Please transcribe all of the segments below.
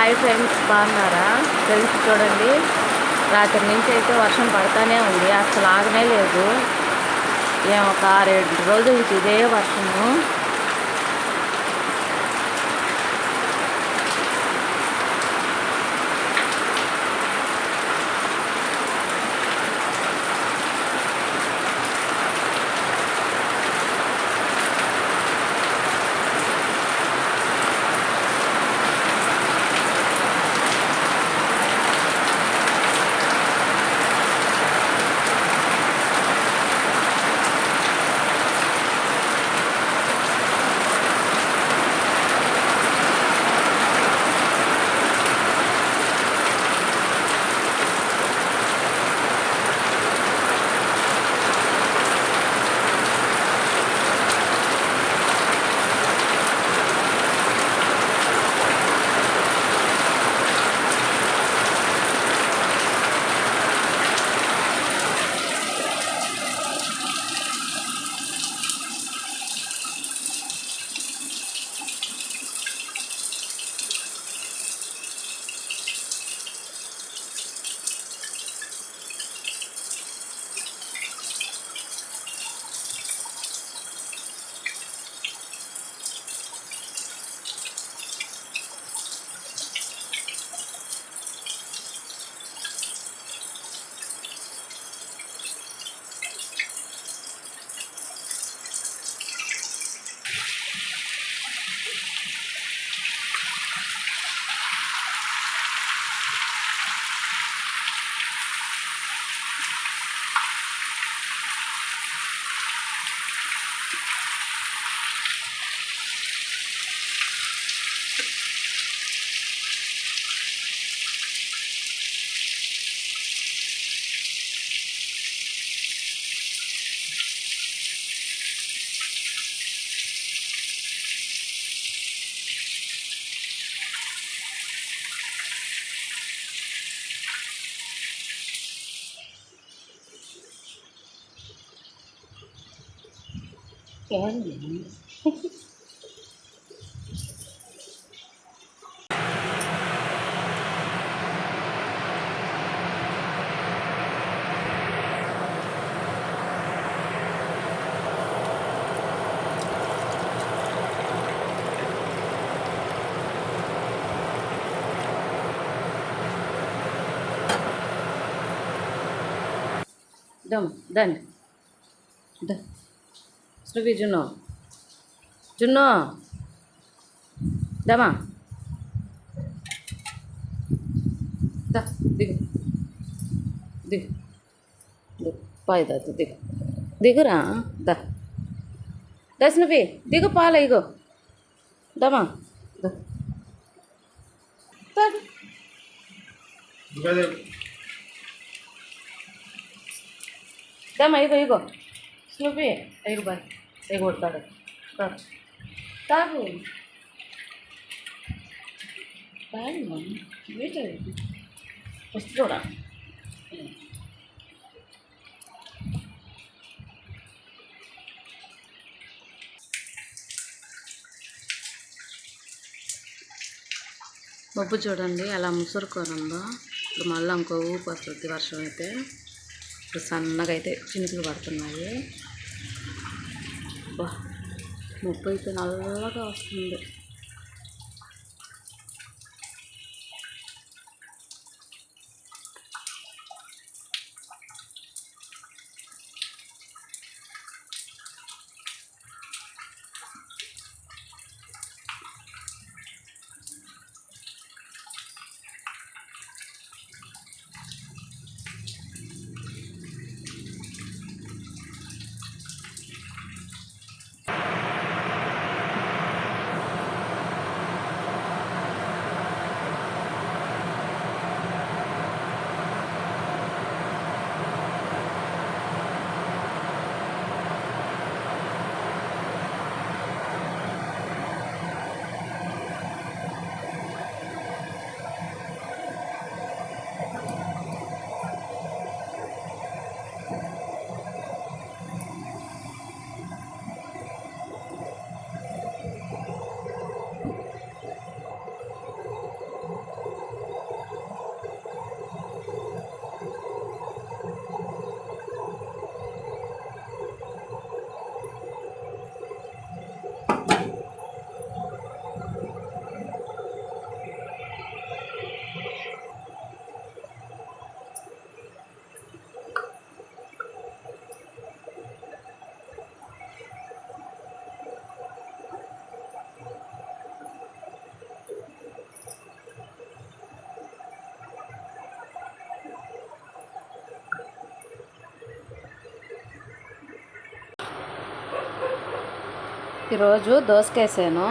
Hi friends బాగున్నారా? Friends చూడండి రాత్రి నుంచి అయితే వర్షం పడతానే ఉంది అసలు ఆగనే లేదు. ఏం ఒక ఆరేడు రోజుల నుంచి ఇదే వర్షము. దమ్ దండి ద స్నువి జున్ను జున్ను దమా ద దిగు. దిగు. దిగు. పాయ దా దిగు. దిగురా? ద. దశనవి దిగు పాల ఇగో. దమా the. దమ్మా ego ego. స్నూపి ego bye. తాగు. తాగు తాగు వీటి ఫస్ట్ కూడా మబ్బు చూడండి అలా ముసురుకోనుందో? ఇప్పుడు మళ్ళీ ఇంకో ఊపు వస్తుంది వర్షం అయితే. ఇప్పుడు సన్నగా అయితే చినుకులు పడుతున్నాయి. బా ముప్పు అయితే నల్లగా వస్తుంది ఈరోజు దోసకేసాను.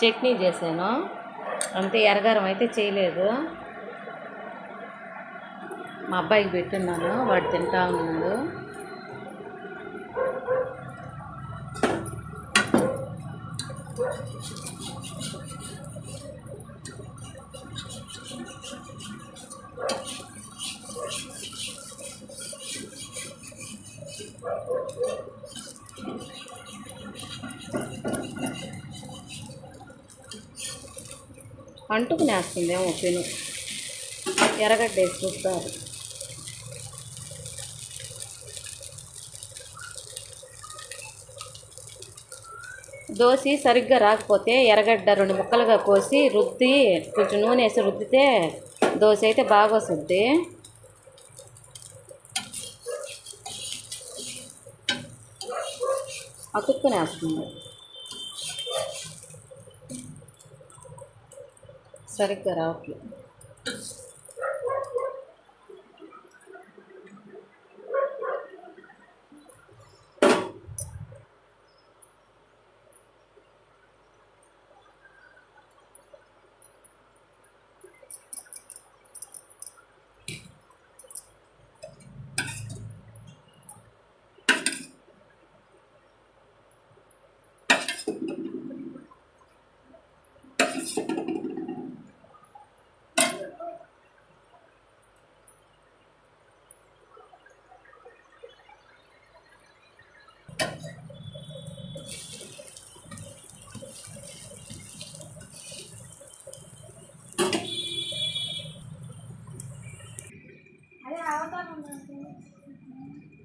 చట్నీ చేశాను. అంతే ఎరగారం అయితే చేయలేదు. మా అబ్బాయికి పెట్టున్నాను. వాడు తింటా ఉన్నాడు. అంటుకునేస్తుందేమో పెను. ఎర్రగడ్డ వేసి చూస్తారు. దోశ సరిగ్గా రాకపోతే ఎర్రగడ్డ రెండు ముక్కలుగా కోసి రుద్ది కొంచెం నూనె వేసి రుద్దితే దోశ అయితే బాగా వస్తుంది. అతుక్కునే సరిగ్గా రావట్లేదు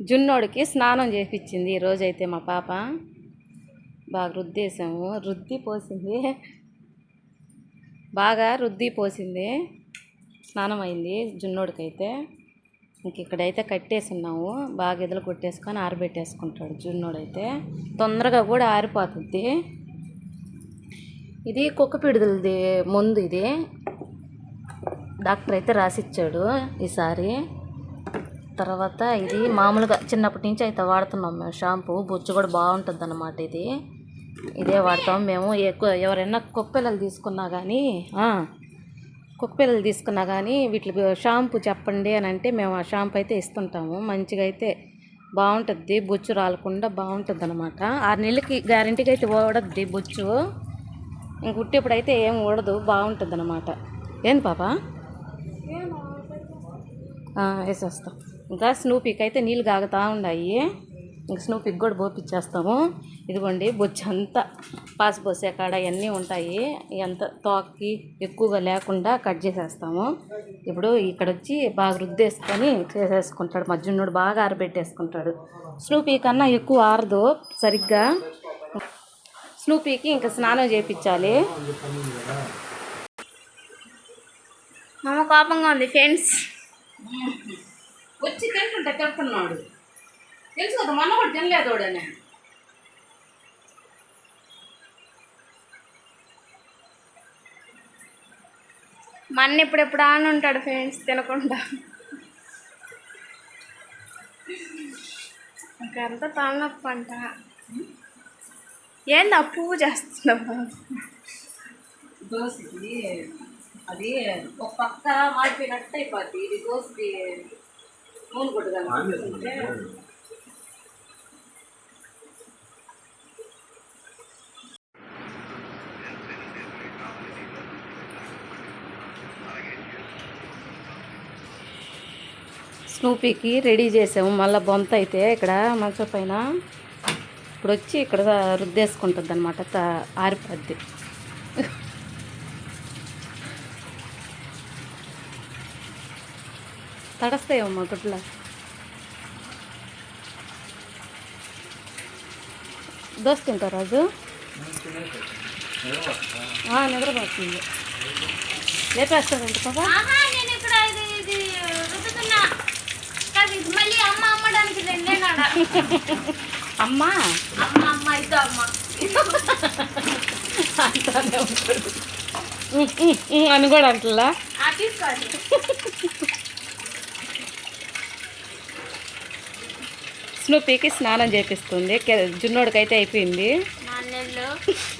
జున్నోడికి స్నానం చేపించింది ఈరోజైతే మా పాప. బాగా రుద్దేసాము రుద్ది పోసింది. బాగా రుద్ది పోసింది. స్నానం అయింది జున్నోడికైతే. ఇంక ఇక్కడైతే కట్టేసి ఉన్నాము బాగా ఎదులు కొట్టేసుకొని ఆరబెట్టేసుకుంటాడు జున్నోడైతే. తొందరగా కూడా ఆరిపోతుంది. ఇది కుక్క పిడుదలది మందు ఇది. డాక్టర్ అయితే రాసిచ్చాడు ఈసారి. తర్వాత ఇది మామూలుగా చిన్నప్పటి నుంచి అయితే వాడుతున్నాం మేము షాంపూ. బొచ్చు కూడా బాగుంటుంది అన్నమాట ఇది. ఇదే వాడతాం మేము. ఎక్కువ ఎవరైనా కుక్కపిల్లలు తీసుకున్నా కానీ కుక్కపిల్లలు తీసుకున్నా కానీ వీటికి షాంపూ చెప్పండి అని అంటే మేము ఆ షాంపూ అయితే ఇస్తుంటాము. మంచిగా అయితే బాగుంటుంది. బొచ్చు రాలకుండా బాగుంటుంది అనమాట ఆరు నెలలకి గ్యారంటీగా అయితే ఓడద్ది బొచ్చు. ఇంక ఉట్టేప్పుడైతే ఏం ఓడదు బాగుంటుంది అనమాట ఏంది పాప? వేసేస్తాం. ఇంకా స్నూపీకి అయితే నీళ్ళు కాగుతూ ఉన్నాయి ఇంకా స్నూపీకి కూడా పోపిచ్చేస్తాము. ఇదిగోండి బొచ్చు అంతా పాసి పోసే కాడ ఇవన్నీ ఉంటాయి. ఎంత తోకి ఎక్కువగా లేకుండా కట్ చేసేస్తాము. ఇప్పుడు ఇక్కడ వచ్చి బాగా రుద్దేసుకొని చేసేసుకుంటాడు. మధ్యనుడు బాగా ఆరబెట్టేసుకుంటాడు. స్నూపీ కన్నా ఎక్కువ ఆరదు సరిగ్గా. స్నూపీకి ఇంకా స్నానం చేయించాలి మామ కోపంగా ఉంది ఫ్రెండ్స్ వచ్చి తింటుంటే తింటున్నాడు. తెలుసు కదా మొన్న కూడా తినలేదోడని మన్న ఇప్పుడెప్పుడు అని ఉంటాడు ఫ్రెండ్స్ తినకుండా. ఇంకంతా తలనొప్పి అంట. ఏంది ఆ పువ్వు చేస్తున్నావు? దోశకి అది ఒక పక్క మాడిపోయినట్టు అయిపోద్ది. ఇది దోశకి ఫోన్ కొట్టుగా స్నూపీకి రెడీ చేసాము. మళ్ళీ బొంత అయితే ఇక్కడ మంచం పైన ఇప్పుడు వచ్చి ఇక్కడ రుద్దేసుకుంటుంది అనమాట ఆరిపోద్ది. తడస్తాయమ్మా గుడ్ల దోశ తింటారు రాజు నిద్రపోతుంది. ఇది మళ్ళీ అమ్మ అమ్మా? అమ్మ అమ్మ ఇదో అమ్మ. అంటానే ఉంటాడు అని కూడా అంటలా? తీసుకోండి. స్నూపీకి స్నానం చేపిస్తుంది. జున్నోడికైతే అయిపోయింది.